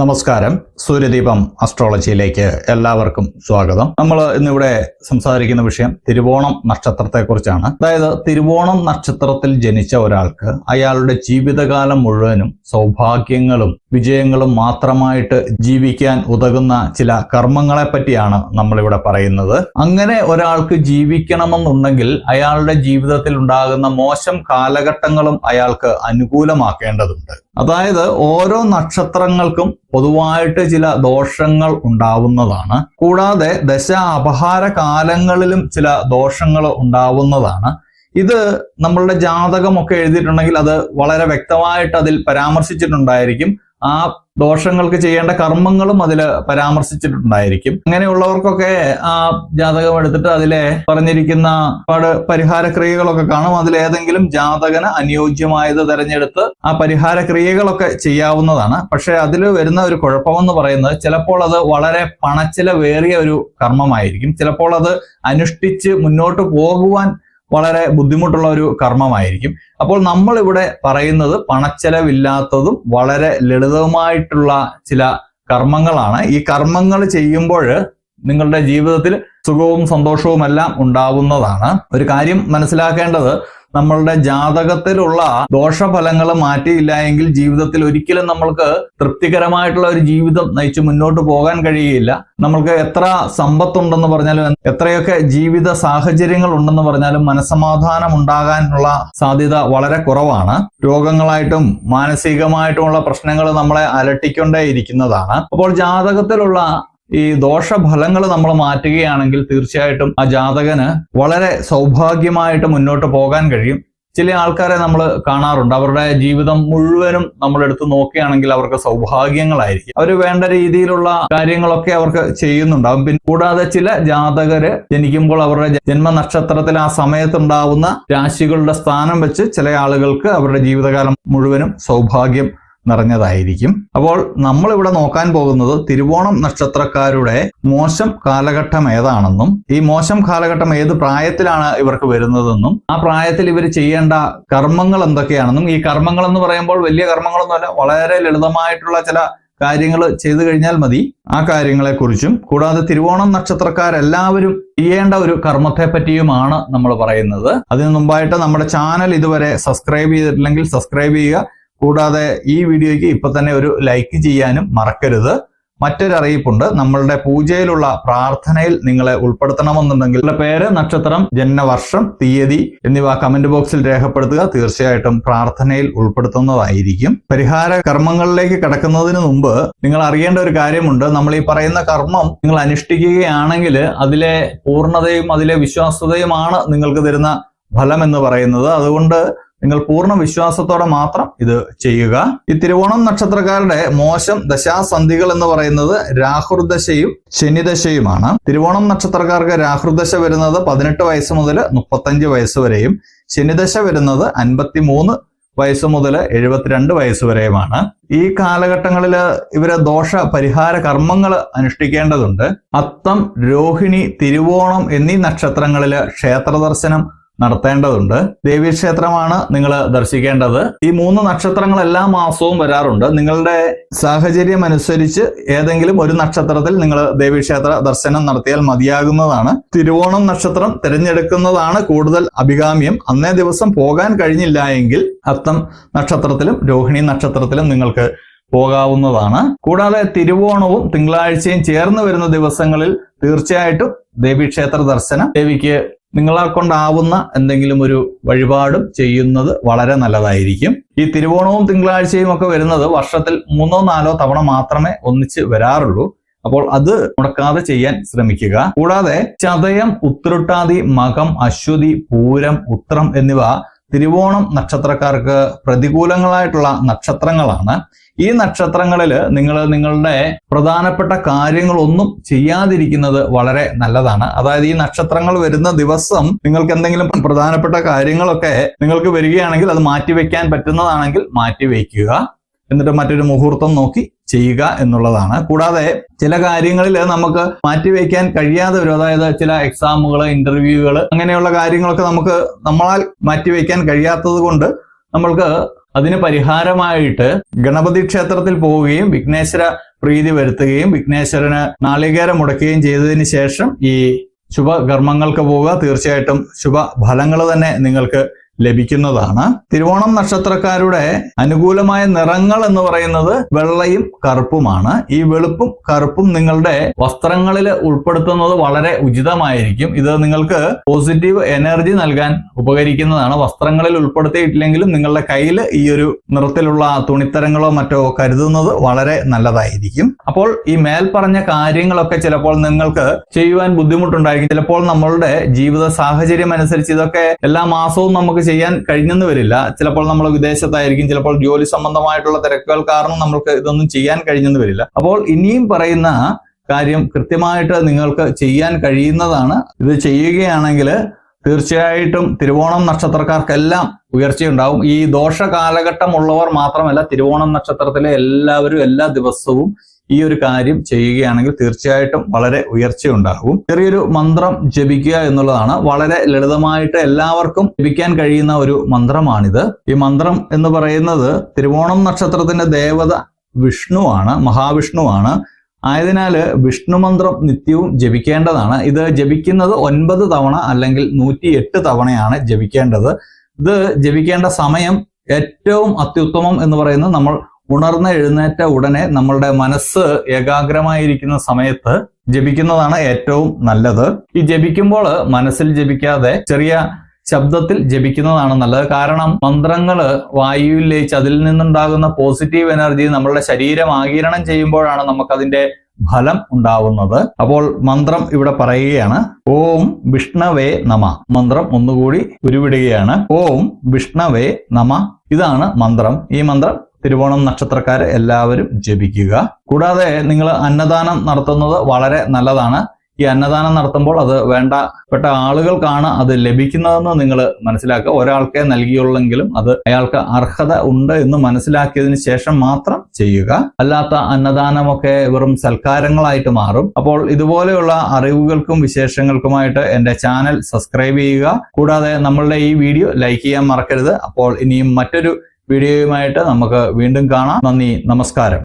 നമസ്കാരം. സൂര്യദീപം അസ്ട്രോളജിയിലേക്ക് എല്ലാവർക്കും സ്വാഗതം. നമ്മൾ ഇന്നിവിടെ സംസാരിക്കുന്ന വിഷയം തിരുവോണം നക്ഷത്രത്തെക്കുറിച്ചാണ്. അതായത് തിരുവോണം നക്ഷത്രത്തിൽ ജനിച്ച ഒരാൾക്ക് അയാളുടെ ജീവിതകാലം മുഴുവനും സൗഭാഗ്യങ്ങളും വിജയങ്ങളും മാത്രമായിട്ട് ജീവിക്കാൻ ഉതകുന്ന ചില കർമ്മങ്ങളെ പറ്റിയാണ് നമ്മളിവിടെ പറയുന്നത്. അങ്ങനെ ഒരാൾക്ക് ജീവിക്കണമെന്നുണ്ടെങ്കിൽ അയാളുടെ ജീവിതത്തിൽ ഉണ്ടാകുന്ന മോശം കാലഘട്ടങ്ങളും അയാൾക്ക് അനുകൂലമാക്കേണ്ടതുണ്ട്. അതായത് ഓരോ നക്ഷത്രങ്ങൾക്കും പൊതുവായിട്ട് ചില ദോഷങ്ങൾ ഉണ്ടാവുന്നതാണ്. കൂടാതെ ദശ അപഹാര കാലങ്ങളിലും ചില ദോഷങ്ങൾ ഉണ്ടാവുന്നതാണ്. ഇത് നമ്മളുടെ ജാതകമൊക്കെ എഴുതിയിട്ടുണ്ടെങ്കിൽ അത് വളരെ വ്യക്തമായിട്ട് അതിൽ പരാമർശിച്ചിട്ടുണ്ടായിരിക്കും. ആ ദോഷങ്ങൾക്ക് ചെയ്യേണ്ട കർമ്മങ്ങളും അതിൽ പരാമർശിച്ചിട്ടുണ്ടായിരിക്കും. അങ്ങനെയുള്ളവർക്കൊക്കെ ആ ജാതകം എടുത്തിട്ട് അതിലെ പറഞ്ഞിരിക്കുന്ന പാട് പരിഹാര ക്രിയകളൊക്കെ കാണും. അതിലേതെങ്കിലും ജാതകന് അനുയോജ്യമായത് തെരഞ്ഞെടുത്ത് ആ പരിഹാര ക്രിയകളൊക്കെ ചെയ്യാവുന്നതാണ്. പക്ഷെ അതിൽ വരുന്ന ഒരു കുഴപ്പമെന്ന് പറയുന്നത് ചിലപ്പോൾ അത് വളരെ പണച്ചിലവേറിയ ഒരു കർമ്മമായിരിക്കും. ചിലപ്പോൾ അത് അനുഷ്ഠിച്ച് മുന്നോട്ട് പോകുവാൻ വളരെ ബുദ്ധിമുട്ടുള്ള ഒരു കർമ്മമായിരിക്കും. അപ്പോൾ നമ്മൾ ഇവിടെ പറയുന്നത് പണച്ചെലവില്ലാത്തതും വളരെ ലളിതവുമായിട്ടുള്ള ചില കർമ്മങ്ങളാണ്. ഈ കർമ്മങ്ങൾ ചെയ്യുമ്പോൾ നിങ്ങളുടെ ജീവിതത്തിൽ സുഖവും സന്തോഷവും എല്ലാം ഉണ്ടാവുന്നതാണ്. ഒരു കാര്യം മനസ്സിലാക്കേണ്ടത് നമ്മളുടെ ജാതകത്തിലുള്ള ദോഷഫലങ്ങൾ മാറ്റിയില്ല എങ്കിൽ ജീവിതത്തിൽ ഒരിക്കലും നമ്മൾക്ക് തൃപ്തികരമായിട്ടുള്ള ഒരു ജീവിതം നയിച്ച് മുന്നോട്ട് പോകാൻ കഴിയുകയില്ല. നമ്മൾക്ക് എത്ര സമ്പത്തുണ്ടെന്ന് പറഞ്ഞാലും എത്രയൊക്കെ ജീവിത സാഹചര്യങ്ങൾ ഉണ്ടെന്ന് പറഞ്ഞാലും മനസമാധാനം ഉണ്ടാകാനുള്ള സാധ്യത വളരെ കുറവാണ്. രോഗങ്ങളായിട്ടും മാനസികമായിട്ടുമുള്ള പ്രശ്നങ്ങൾ നമ്മളെ അലട്ടിക്കൊണ്ടേയിരിക്കുന്നതാണ്. അപ്പോൾ ജാതകത്തിലുള്ള ഈ ദോഷഫലങ്ങൾ നമ്മൾ മാറ്റുകയാണെങ്കിൽ തീർച്ചയായിട്ടും ആ ജാതകന് വളരെ സൗഭാഗ്യമായിട്ട് മുന്നോട്ട് പോകാൻ കഴിയും. ചില ആൾക്കാരെ നമ്മൾ കാണാറുണ്ട്. അവരുടെ ജീവിതം മുഴുവനും നമ്മൾ എടുത്ത് നോക്കുകയാണെങ്കിൽ അവർക്ക് സൗഭാഗ്യങ്ങളായിരിക്കും. അവർ വേണ്ട രീതിയിലുള്ള കാര്യങ്ങളൊക്കെ അവർക്ക് ചെയ്യുന്നുണ്ടാവും പിന്നെ കൂടാതെ ചില ജാതകര് ജനിക്കുമ്പോൾ അവരുടെ ജന്മനക്ഷത്രത്തിൽ ആ സമയത്തുണ്ടാവുന്ന രാശികളുടെ സ്ഥാനം വെച്ച് ചില ആളുകൾക്ക് അവരുടെ ജീവിതകാലം മുഴുവനും സൗഭാഗ്യം നിറഞ്ഞതായിരിക്കും. അപ്പോൾ നമ്മൾ ഇവിടെ നോക്കാൻ പോകുന്നത് തിരുവോണം നക്ഷത്രക്കാരുടെ മോശം കാലഘട്ടം ഏതാണെന്നും ഈ മോശം കാലഘട്ടം ഏത് പ്രായത്തിലാണ് ഇവർക്ക് വരുന്നതെന്നും ആ പ്രായത്തിൽ ഇവർ ചെയ്യേണ്ട കർമ്മങ്ങൾ എന്തൊക്കെയാണെന്നും ഈ കർമ്മങ്ങൾ എന്ന് പറയുമ്പോൾ വലിയ കർമ്മങ്ങളൊന്നുമല്ല വളരെ ലളിതമായിട്ടുള്ള ചില കാര്യങ്ങൾ ചെയ്തു കഴിഞ്ഞാൽ മതി. ആ കാര്യങ്ങളെക്കുറിച്ചും കൂടാതെ തിരുവോണം നക്ഷത്രക്കാരെല്ലാവരും ചെയ്യേണ്ട ഒരു കർമ്മത്തെ പറ്റിയുമാണ് നമ്മൾ പറയുന്നത്. അതിനു മുമ്പായിട്ട് നമ്മുടെ ചാനൽ ഇതുവരെ സബ്സ്ക്രൈബ് ചെയ്തിട്ടില്ലെങ്കിൽ സബ്സ്ക്രൈബ് ചെയ്യുക. കൂടാതെ ഈ വീഡിയോയ്ക്ക് ഇപ്പൊ തന്നെ ഒരു ലൈക്ക് ചെയ്യാനും മറക്കരുത്. മറ്റൊരു അറിയിപ്പുണ്ട്. നമ്മളുടെ പൂജയിലുള്ള പ്രാർത്ഥനയിൽ നിങ്ങളെ ഉൾപ്പെടുത്തണമെന്നുണ്ടെങ്കിൽ പേര് നക്ഷത്രം ജന്മവർഷം തീയതി എന്നിവ കമന്റ് ബോക്സിൽ രേഖപ്പെടുത്തുക. തീർച്ചയായിട്ടും പ്രാർത്ഥനയിൽ ഉൾപ്പെടുത്തുന്നതായിരിക്കും. പരിഹാര കർമ്മങ്ങളിലേക്ക് കിടക്കുന്നതിന് മുമ്പ് നിങ്ങൾ അറിയേണ്ട ഒരു കാര്യമുണ്ട്. നമ്മൾ ഈ പറയുന്ന കർമ്മം നിങ്ങൾ അനുഷ്ഠിക്കുകയാണെങ്കിൽ അതിലെ പൂർണതയും അതിലെ വിശ്വാസ്യതയുമാണ് നിങ്ങൾക്ക് തരുന്ന ഫലം എന്ന് പറയുന്നത്. അതുകൊണ്ട് നിങ്ങൾ പൂർണ വിശ്വാസത്തോടെ മാത്രം ഇത് ചെയ്യുക. ഈ തിരുവോണം നക്ഷത്രക്കാരുടെ മോശം ദശാസന്ധികൾ എന്ന് പറയുന്നത് രാഹുർദശയും ശനിദശയുമാണ്. തിരുവോണം നക്ഷത്രക്കാർക്ക് രാഹുർദശ വരുന്നത് പതിനെട്ട് വയസ്സ് മുതൽ മുപ്പത്തഞ്ച് വയസ്സ് വരെയും ശനിദശ വരുന്നത് അൻപത്തിമൂന്ന് വയസ്സ് മുതൽ എഴുപത്തിരണ്ട് വയസ്സ് വരെയുമാണ്. ഈ കാലഘട്ടങ്ങളിൽ ഇവരെ ദോഷ പരിഹാര കർമ്മങ്ങൾ അനുഷ്ഠിക്കേണ്ടതുണ്ട്. അത്തം രോഹിണി തിരുവോണം എന്നീ നക്ഷത്രങ്ങളിൽ ക്ഷേത്ര ദർശനം നടത്തേണ്ടതുണ്ട്. ദേവീക്ഷേത്രമാണ് നിങ്ങൾ ദർശിക്കേണ്ടത്. ഈ മൂന്ന് നക്ഷത്രങ്ങൾ എല്ലാ മാസവും വരാറുണ്ട്. നിങ്ങളുടെ സാഹചര്യം അനുസരിച്ച് ഏതെങ്കിലും ഒരു നക്ഷത്രത്തിൽ നിങ്ങൾ ദേവീക്ഷേത്ര ദർശനം നടത്തിയാൽ മതിയാകുന്നതാണ്. തിരുവോണം നക്ഷത്രം തിരഞ്ഞെടുക്കുന്നതാണ് കൂടുതൽ അഭികാമ്യം. അന്നേ ദിവസം പോകാൻ കഴിഞ്ഞില്ല എങ്കിൽ അത്തം നക്ഷത്രത്തിലും രോഹിണി നക്ഷത്രത്തിലും നിങ്ങൾക്ക് പോകാവുന്നതാണ്. കൂടാതെ തിരുവോണവും തിങ്കളാഴ്ചയും ചേർന്ന് വരുന്ന ദിവസങ്ങളിൽ തീർച്ചയായിട്ടും ദേവീക്ഷേത്ര ദർശനം ദേവിക്ക് നിങ്ങളെ കൊണ്ടാവുന്ന എന്തെങ്കിലും ഒരു വഴിപാടും ചെയ്യുന്നത് വളരെ നല്ലതായിരിക്കും. ഈ തിരുവോണവും തിങ്കളാഴ്ചയും ഒക്കെ വരുന്നത് വർഷത്തിൽ മൂന്നോ നാലോ തവണ മാത്രമേ ഒന്നിച്ച് വരാറുള്ളൂ. അപ്പോൾ അത് മുടക്കാതെ ചെയ്യാൻ ശ്രമിക്കുക. കൂടാതെ ചതയം ഉത്രട്ടാതി മകം അശ്വതി പൂരം ഉത്രം എന്നിവ തിരുവോണം നക്ഷത്രക്കാർക്ക് പ്രതികൂലങ്ങളായിട്ടുള്ള നക്ഷത്രങ്ങളാണ്. ഈ നക്ഷത്രങ്ങളിൽ നിങ്ങൾ നിങ്ങളുടെ പ്രധാനപ്പെട്ട കാര്യങ്ങളൊന്നും ചെയ്യാതിരിക്കുന്നത് വളരെ നല്ലതാണ്. അതായത് ഈ നക്ഷത്രങ്ങൾ വരുന്ന ദിവസം നിങ്ങൾക്ക് എന്തെങ്കിലും പ്രധാനപ്പെട്ട കാര്യങ്ങളൊക്കെ നിങ്ങൾക്ക് വരികയാണെങ്കിൽ അത് മാറ്റിവെക്കാൻ പറ്റുന്നതാണെങ്കിൽ മാറ്റിവെക്കുക എന്നിട്ട് മറ്റൊരു മുഹൂർത്തം നോക്കി ചെയ്യുക എന്നുള്ളതാണ്. കൂടാതെ ചില കാര്യങ്ങളിൽ നമുക്ക് മാറ്റിവെക്കാൻ കഴിയാതെ വരും. അതായത് ചില എക്സാമുകൾ ഇന്റർവ്യൂകൾ അങ്ങനെയുള്ള കാര്യങ്ങളൊക്കെ നമുക്ക് നമ്മളാൽ മാറ്റിവെക്കാൻ കഴിയാത്തത് കൊണ്ട് നമ്മൾക്ക് അതിന് പരിഹാരമായിട്ട് ഗണപതി ക്ഷേത്രത്തിൽ പോവുകയും വിഘ്നേശ്വര പ്രീതി വരുത്തുകയും വിഘ്നേശ്വരന് നാളികേരം മുടക്കുകയും ചെയ്തതിന് ശേഷം ഈ ശുഭകർമ്മങ്ങൾക്ക് പോവുക. തീർച്ചയായിട്ടും ശുഭ ഫലങ്ങൾ തന്നെ നിങ്ങൾക്ക് ലഭിക്കുന്നതാണ്. തിരുവോണം നക്ഷത്രക്കാരുടെ അനുകൂലമായ നിറങ്ങൾ എന്ന് പറയുന്നത് വെള്ളയും കറുപ്പുമാണ്. ഈ വെളുപ്പും കറുപ്പും നിങ്ങളുടെ വസ്ത്രങ്ങളിൽ ഉൾപ്പെടുത്തുന്നത് വളരെ ഉചിതമായിരിക്കും. ഇത് നിങ്ങൾക്ക് പോസിറ്റീവ് എനർജി നൽകാൻ ഉപകരിക്കുന്നതാണ്. വസ്ത്രങ്ങളിൽ ഉൾപ്പെടുത്തിയിട്ടില്ലെങ്കിലും നിങ്ങളുടെ കയ്യിൽ ഈ ഒരു നിറത്തിലുള്ള തുണിത്തരങ്ങളോ മറ്റോ കരുതുന്നത് വളരെ നല്ലതായിരിക്കും. അപ്പോൾ ഈ മേൽപ്പറഞ്ഞ കാര്യങ്ങളൊക്കെ ചിലപ്പോൾ നിങ്ങൾക്ക് ചെയ്യുവാൻ ബുദ്ധിമുട്ടുണ്ടായിരിക്കും. ചിലപ്പോൾ നമ്മളുടെ ജീവിത സാഹചര്യം അനുസരിച്ച് ഇതൊക്കെ എല്ലാ മാസവും നമുക്ക് ചെയ്യാൻ കഴിഞ്ഞെന്ന് വരില്ല. ചിലപ്പോൾ നമ്മൾ വിദേശത്തായിരിക്കും ചിലപ്പോൾ ജോലി സംബന്ധമായിട്ടുള്ള തിരക്കുകൾ കാരണം നമ്മൾക്ക് ഇതൊന്നും ചെയ്യാൻ കഴിഞ്ഞെന്ന് വരില്ല. അപ്പോൾ ഇനിയും പറയുന്ന കാര്യം കൃത്യമായിട്ട് നിങ്ങൾക്ക് ചെയ്യാൻ കഴിയുന്നതാണ്. ഇത് ചെയ്യുകയാണെങ്കിൽ തീർച്ചയായിട്ടും തിരുവോണം നക്ഷത്രക്കാർക്കെല്ലാം ഉയർച്ചയുണ്ടാവും. ഈ ദോഷ കാലഘട്ടമുള്ളവർ മാത്രമല്ല തിരുവോണം നക്ഷത്രത്തിലെ എല്ലാവരും എല്ലാ ദിവസവും ഈ ഒരു കാര്യം ചെയ്യുകയാണെങ്കിൽ തീർച്ചയായിട്ടും വളരെ ഉയർച്ചയുണ്ടാകും. ചെറിയൊരു മന്ത്രം ജപിക്കുക എന്നുള്ളതാണ് വളരെ ലളിതമായിട്ട് എല്ലാവർക്കും ജപിക്കാൻ കഴിയുന്ന ഒരു മന്ത്രമാണിത്. ഈ മന്ത്രം എന്ന് പറയുന്നത് തിരുവോണം നക്ഷത്രത്തിന്റെ ദേവത വിഷ്ണുവാണ് മഹാവിഷ്ണുവാണ്. ആയതിനാല് വിഷ്ണു മന്ത്രം നിത്യവും ജപിക്കേണ്ടതാണ്. ഇത് ജപിക്കുന്നത് ഒൻപത് തവണ അല്ലെങ്കിൽ നൂറ്റി എട്ട് തവണയാണ് ജപിക്കേണ്ടത്. ഇത് ജപിക്കേണ്ട സമയം ഏറ്റവും അത്യുത്തമം എന്ന് പറയുന്നത് നമ്മൾ ഉണർന്ന് എഴുന്നേറ്റ ഉടനെ നമ്മളുടെ മനസ്സ് ഏകാഗ്രമായിരിക്കുന്ന സമയത്ത് ജപിക്കുന്നതാണ് ഏറ്റവും നല്ലത്. ഈ ജപിക്കുമ്പോൾ മനസ്സിൽ ജപിക്കാതെ ചെറിയ ശബ്ദത്തിൽ ജപിക്കുന്നതാണ് നല്ലത്. കാരണം മന്ത്രങ്ങൾ വായുവിൽ ലയിച്ച് അതിൽ നിന്നുണ്ടാകുന്ന പോസിറ്റീവ് എനർജി നമ്മളുടെ ശരീരം ആകിരണം ചെയ്യുമ്പോഴാണ് നമുക്കതിന്റെ ഫലം ഉണ്ടാവുന്നത്. അപ്പോൾ മന്ത്രം ഇവിടെ പറയുകയാണ് ഓം വിഷ്ണവേ നമ. മന്ത്രം ഒന്നുകൂടി ഉരുവിടുകയാണ് ഓം വിഷ്ണവേ നമ. ഇതാണ് മന്ത്രം. ഈ മന്ത്രം തിരുവോണം നക്ഷത്രക്കാർ എല്ലാവരും ജപിക്കുക. കൂടാതെ നിങ്ങൾ അന്നദാനം നടത്തുന്നത് വളരെ നല്ലതാണ്. ഈ അന്നദാനം നടത്തുമ്പോൾ അത് വേണ്ടപ്പെട്ട ആളുകൾക്കാണ് അത് ലഭിക്കുന്നതെന്ന് നിങ്ങൾ മനസ്സിലാക്കുക. ഒരാൾക്കേ നൽകിയുള്ളെങ്കിലും അത് അയാൾക്ക് അർഹത ഉണ്ട് എന്ന് മനസ്സിലാക്കിയതിന് ശേഷം മാത്രം ചെയ്യുക. അല്ലാത്ത അന്നദാനമൊക്കെ വെറും സൽക്കാരങ്ങളായിട്ട് മാറും. അപ്പോൾ ഇതുപോലെയുള്ള അറിവുകൾക്കും വിശേഷങ്ങൾക്കുമായിട്ട് എന്റെ ചാനൽ സബ്സ്ക്രൈബ് ചെയ്യുക. കൂടാതെ നമ്മളുടെ ഈ വീഡിയോ ലൈക്ക് ചെയ്യാൻ മറക്കരുത്. അപ്പോൾ ഇനിയും മറ്റൊരു വീഡിയോയുമായിട്ട് നമുക്ക് വീണ്ടും കാണാം. നന്ദി നമസ്കാരം.